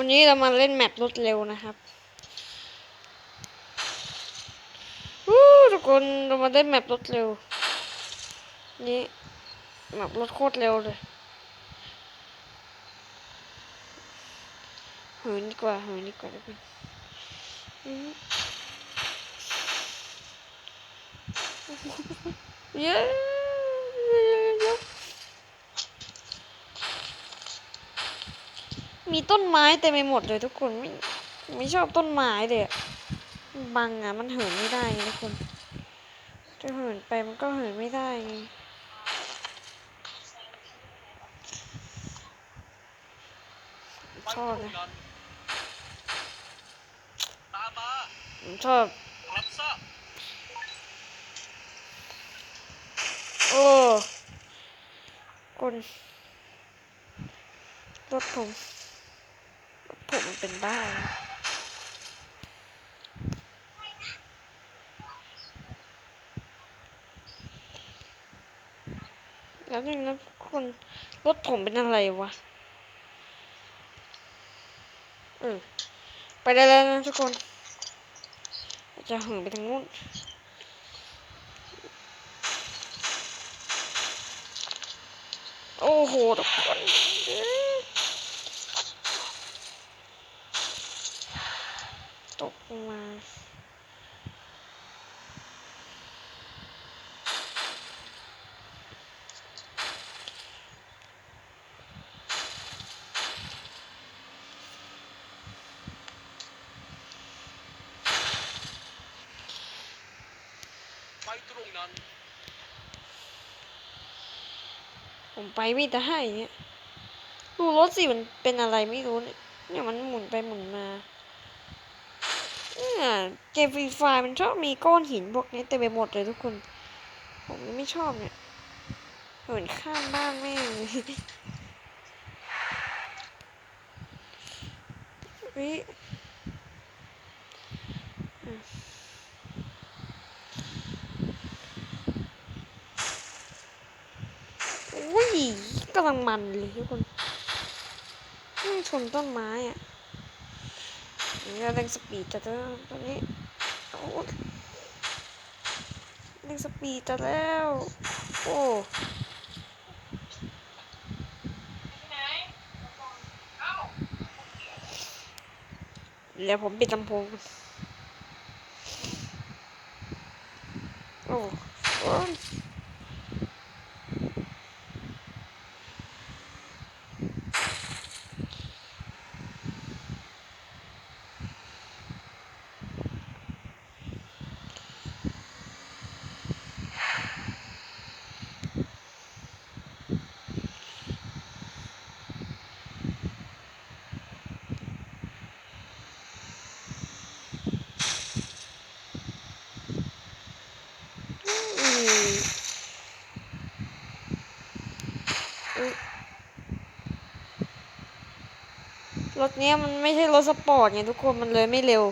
วันนี้เรามาเล่นแมปรถเร็วนะครับวู้ทุกคนเรามาเล่นแมปรถเร็ว นี่แมปรถโคตรเร็วเลยเหินดีกว่าเหินดีกว่าทุกคนเย้ มีต้นไม้เต็มไปหมดเลยทุกคนไม่ไม่ชอบต้นไม้เลยบังอะมันเหินไม่ได้ไงทุกคนจะเหินไปมันก็เหินไม่ได้ไงชอบนะผมชอบโอ้คนรถผม ผมมันเป็นบ้า แล้วนึงนะคนรถผมเป็นอะไรวะเออไปได้แล้วนะทุกคน จะหินไปทางนู้นโอ้โหทุกคนเอ้ย ตกลงมาไปตรงนั้น ผมไปไม่ได้เนี่ยดูรถสิมันเป็นอะไรไม่รู้เนี่ย เนี่ยมันหมุนไปหมุนมา เนี่ยเกมฟรีไฟมันชอบมีก้อนหินพวกนี้เต็มไปหมดเลยทุกคน ผมไม่ชอบเนี่ย เหมือนข้ามบ้านแม่งเลยเฮ้ยอะอุ้ยกำลังมันเลยทุกคนชนต้นไม้อะ นี่เราเร่งสปีดจัดแล้วตอนนี้โอ้เร่งสปีดจัดแล้ว โอ้เดี๋ยวผมปิดลำโพงโอ้โอ้ยอืมอุ๊ยรถ เนี้ยมันไม่ใช่รถสปอร์ตไงทุกคนมันเลยไม่เร็ว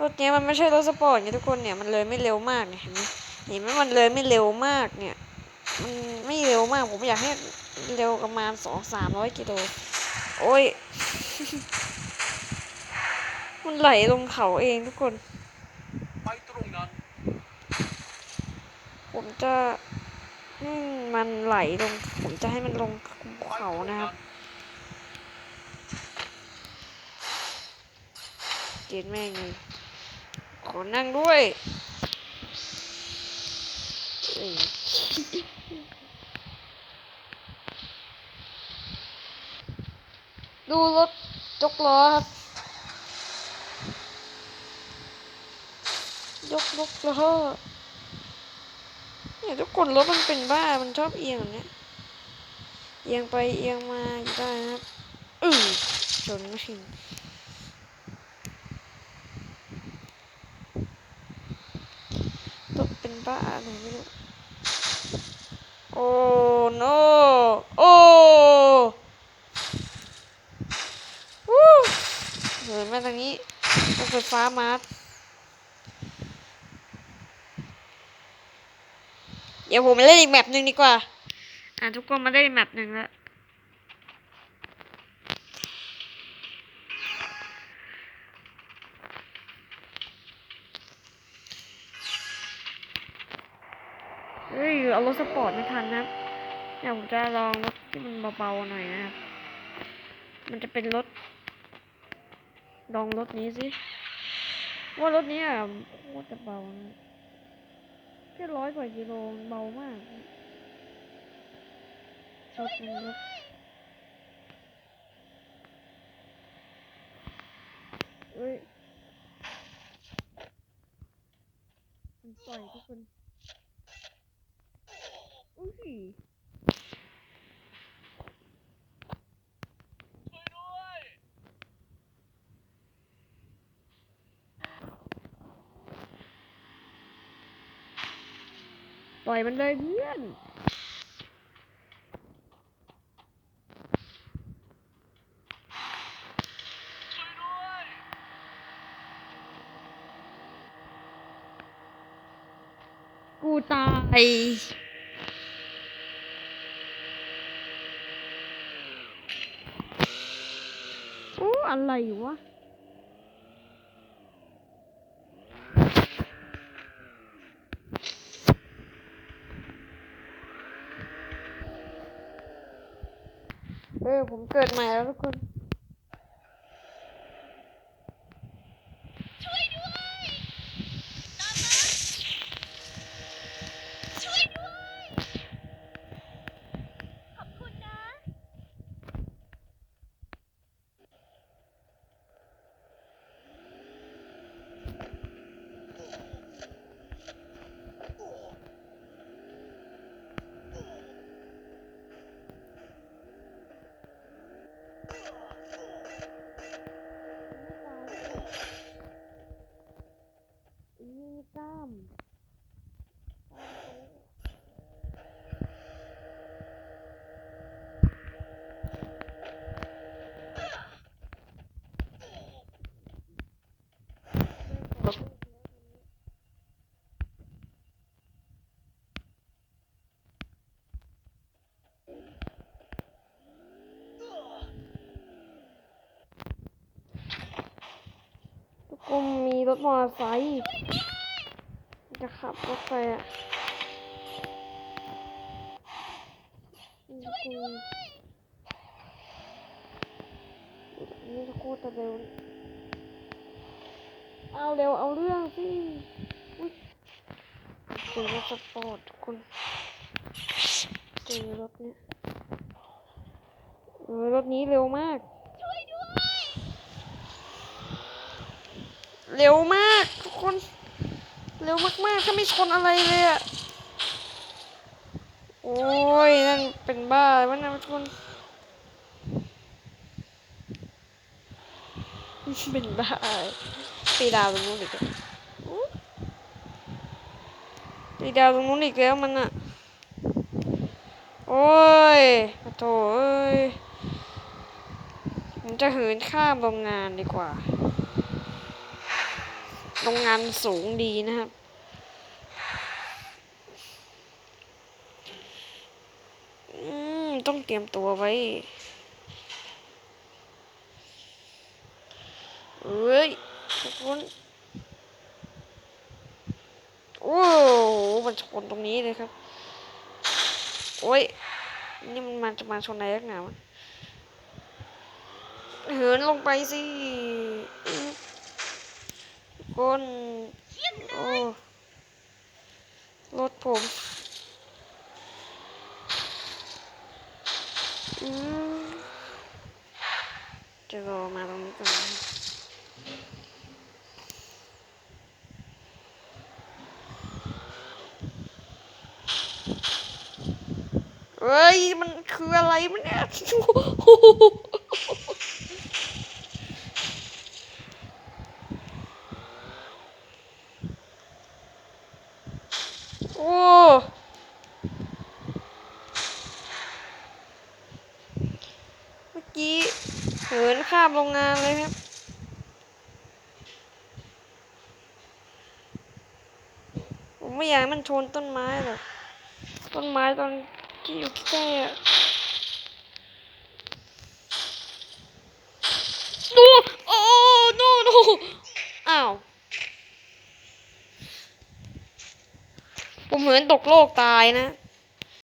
รถเนี้ยมันไม่ใช่รถสปอร์ตไงทุกคนเนี่ยมันเลยไม่เร็วมากเนี่ยเห็นไหมเห็นไหมมันเลยไม่เร็วมากเนี่ย มันไม่เร็วมากผมอยากให้เร็วประมาณสองสามร้อยกิโลโอ้ย มันไหลลงเขาเองทุกคน ไปตรงนั้น ผมจะ มันไหลลง ผมจะให้มันลงเขานะครับเกณฑ์แม่งเลยขอนั่งด้วยดูรถจกล้อครับ ยกยกล้อ เนี่ยทุกคนรถมันเป็นบ้ามันชอบเอียงเนี้ยเอียงไปเอียงมาอยู่ได้นะครับอือชนไม่ชินรถเป็นบ้าอะไรไม่รู้โอ้ no โอ้วู้เหินมาทางนี้รถไฟฟ้ามา เดี๋ยวผมไปเล่นอีกแมปหนึ่งดีกว่า อะทุกคนมาได้แมปหนึ่งแล้วเฮ้ยเอารถสปอร์ตไม่ทันนะเดี๋ยวผมจะลองรถที่มันเบาๆหน่อยนะครับ มันจะเป็นรถ ลองรถนี้สิว่ารถนี้อะโคตรจะเบานะ แค่ร้อยกว่ากิโลเบามากรถเป็นรถเฮ้ยมันปล่อยทุกคนอุ้ย ช่วยด้วย ปล่อยมันเลยเพื่อนกูตายโอ้อะไรวะ ผมเกิดใหม่แล้วทุกคน ช่วยด้วยตามมาช่วยด้วย ขอบคุณนะ อีนี่กล้ามทุ กคนมีรถมอเตอร์ไซค์จะขับรถไปอะนี่จะโคตรเร็ว เอาเร็วเอาเรื่องสิอุ๊ยเจอรถสปอร์ตทุกคนเจอรถเนี้ยรถนี้เร็วมาก ช่วยด้วย เร็วมากทุกคน เร็วมากๆ ถ้าไม่ชนอะไรเลยอะโอ้ย นั่นเป็นบ้าเลยวะนะทุกคนเป็นบ้าตีดาวตรงนู้นอีกแล้วตีดาวตรงนู้นอีกแล้วมันอะโอ้ยโถเอ้ยผมจะเหินข้ามโรงงานดีกว่า โรงงานสูงดีนะครับ อืม ต้องเตรียมตัวไว้เอ้ยทุกคนโอ้โหมันชนตรงนี้เลยครับ โอ้ย นี่มันมาจะมาชนอะไรนักหนาวะเหินลงไปสิอื กคนโอ้รถผมอืมจะรอมาตรงนี้ก่อนเฮ้ย มันคืออะไรมันเนี่ย เหินข้าบโรงงานเลยครับผมไม่อยากมันชนต้นไม้หรอกต้นไม้ตอนที่อยู่ใกล้อะดูโอ้โน่โน่อ้าวผมเหมือนตกโลกตายนะ